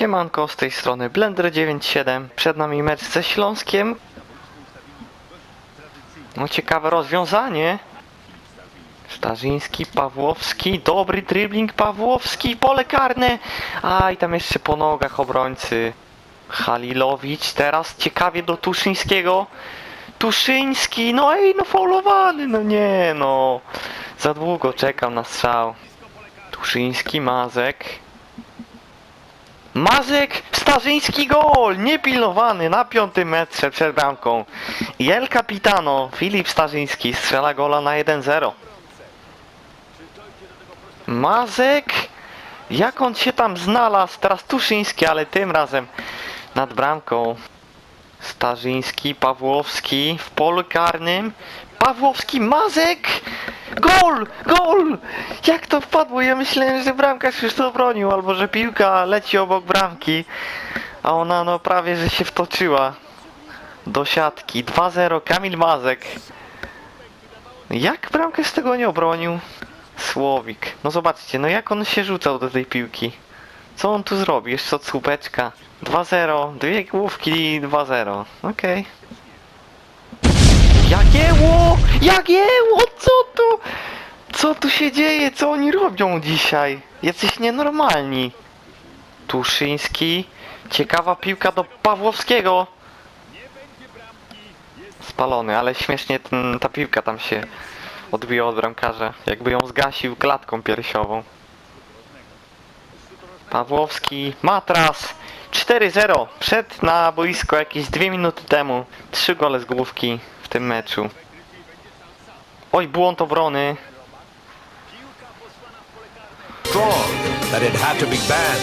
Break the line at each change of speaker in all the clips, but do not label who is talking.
Siemanko, z tej strony Blender97. Przed nami mecz ze Śląskiem. No ciekawe rozwiązanie. Starzyński, Pawłowski, dobry dribbling Pawłowski, pole karne. A i tam jeszcze po nogach obrońcy. Halilowicz, teraz ciekawie do Tuszyńskiego. Tuszyński, no ej, no faulowany, no nie no. Za długo czekam na strzał. Tuszyński, Mazek. Mazek, Starzyński gol! Niepilnowany na piątym metrze przed bramką. I El Capitano, Filip Starzyński strzela gola na 1-0. Mazek, jak on się tam znalazł? Teraz Tuszyński, ale tym razem nad bramką. Starzyński, Pawłowski w polu karnym. Pawłowski, Mazek! Gol! Gol! Jak to wpadło? Ja myślałem, że bramkarz już to obronił, albo że piłka leci obok bramki, a ona no prawie, że się wtoczyła do siatki. 2-0, Kamil Mazek. Jak bramkarz tego nie obronił? Słowik. No zobaczcie, no jak on się rzucał do tej piłki. Co on tu zrobi? Jeszcze od słupeczka. 2-0, dwie główki 2-0. Okej. Jagieło! Jagieło! Co tu? Co tu się dzieje? Co oni robią dzisiaj? Jacyś nienormalni. Tuszyński. Ciekawa piłka do Pawłowskiego. Spalony, ale śmiesznie ten, ta piłka tam się odbiła od bramkarza. Jakby ją zgasił klatką piersiową. Pawłowski, Matras 4-0. Przed na boisko jakieś 2 minuty temu. Trzy gole z główki w tym meczu. Oj, błąd obrony.
strong that it had to be banned,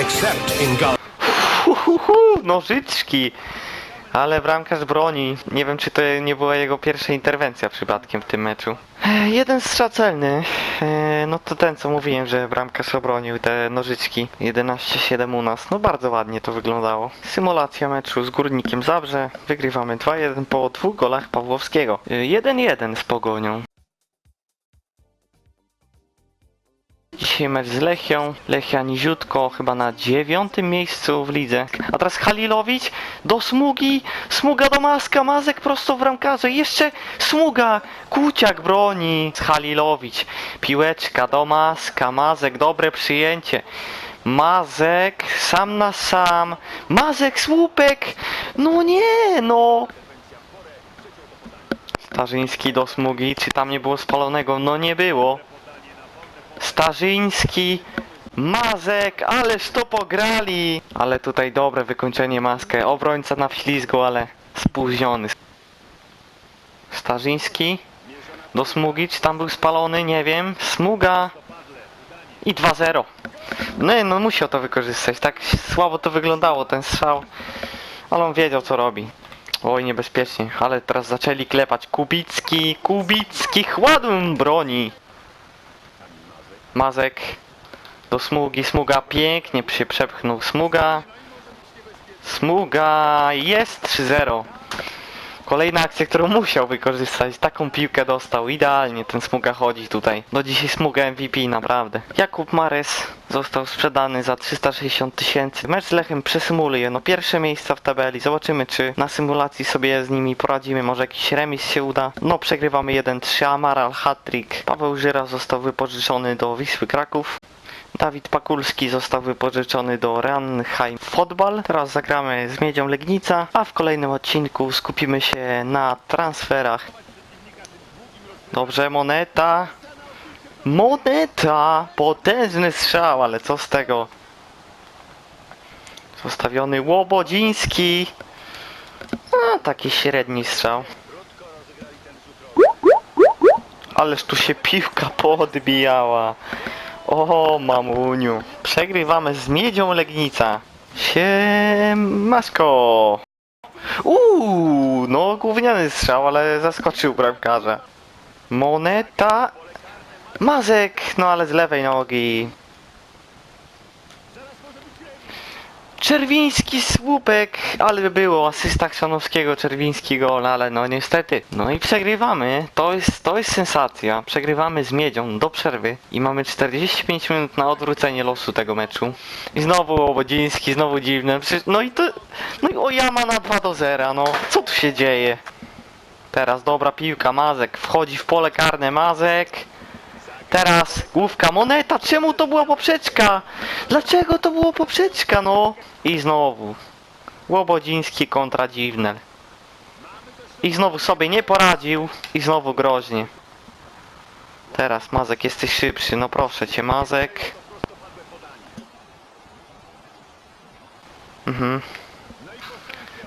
except in Gal.
Uhuhu, nożyczki. Ale bramkarz broni. Nie wiem, czy to nie była jego pierwsza interwencja przypadkiem w tym meczu. E, Jeden strzał celny. E, No to ten, co mówiłem, że bramkarz obronił te nożyczki. 11-7 u nas. No bardzo ładnie to wyglądało. Symulacja meczu z Górnikiem Zabrze. Wygrywamy 2-1 po dwóch golach Pawłowskiego. E, 1-1 z Pogonią. Dzisiaj mecz z Lechią. Lechia niziutko, chyba na dziewiątym miejscu w lidze. A teraz Halilowicz do Smugi. Smuga do Maska. Mazek prosto w bramkarze. Jeszcze Smuga. Kuciak broni. Halilowicz. Piłeczka do Maska. Mazek, dobre przyjęcie. Mazek, sam na sam. Mazek, słupek. No nie, no. Starzyński do Smugi. Czy tam nie było spalonego? No nie było. Starzyński, Mazek, ależ to pograli! Ale tutaj dobre wykończenie maskę. Obrońca na wślizgu, ale spóźniony. Starzyński do Smugi, czy tam był spalony? Nie wiem. Smuga i 2-0. No, no musiał to wykorzystać. Tak słabo to wyglądało ten strzał. Ale on wiedział co robi. Oj, niebezpiecznie, ale teraz zaczęli klepać. Kubicki, Kubicki, chładun broni. Mazek do Smugi, Smuga pięknie się przepchnął, Smuga, Smuga, jest 3-0. Kolejna akcja, którą musiał wykorzystać, taką piłkę dostał, idealnie ten Smuga chodzi tutaj. Do dzisiaj Smuga MVP, naprawdę. Jakub Mares został sprzedany za 360 tysięcy. Mecz z Lechem przesymuluje, no pierwsze miejsca w tabeli, zobaczymy czy na symulacji sobie z nimi poradzimy, może jakiś remis się uda. No przegrywamy 1-3, Amaral, hat-trick. Paweł Żyra został wypożyczony do Wisły Kraków. Dawid Pakulski został wypożyczony do Ranheim Fotbal. Teraz zagramy z Miedzią Legnica, a w kolejnym odcinku skupimy się na transferach. Dobrze, moneta. Moneta! Potężny strzał, ale co z tego? Zostawiony Łobodziński. A, taki średni strzał. Ależ tu się piłka podbijała. O, mamuniu. Przegrywamy z Miedzią Legnica. Siemasko. Uuu, no gówniany strzał, ale zaskoczył bramkarza. Moneta. Mazek, no ale z lewej nogi. Czerwiński słupek, ale by było asysta Krzanowskiego, Czerwiński gol, ale no niestety. No i przegrywamy, to jest, to jest sensacja. Przegrywamy z Miedzią do przerwy i mamy 45 minut na odwrócenie losu tego meczu. I znowu Łobodziński, znowu dziwne, przecież, no i to, no i Ojama na 2 do 0, no. Co tu się dzieje? Teraz dobra piłka, Mazek, wchodzi w pole karne, Mazek. Teraz główka moneta, czemu to była poprzeczka? Dlaczego to było poprzeczka, no? I znowu Łobodziński kontra Dziwnel. I znowu sobie nie poradził i znowu groźnie. Teraz Mazek jesteś szybszy, no proszę cię Mazek. Mhm.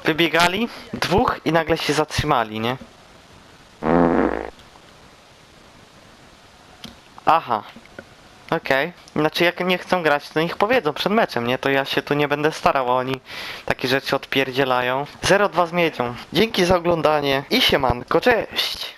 Wybiegali dwóch i nagle się zatrzymali, nie? Aha. Okej. Znaczy jak nie chcą grać, to niech powiedzą przed meczem, nie? To ja się tu nie będę starał, a oni takie rzeczy odpierdzielają. 0-2 z miedzią. Dzięki za oglądanie i siemanko, cześć!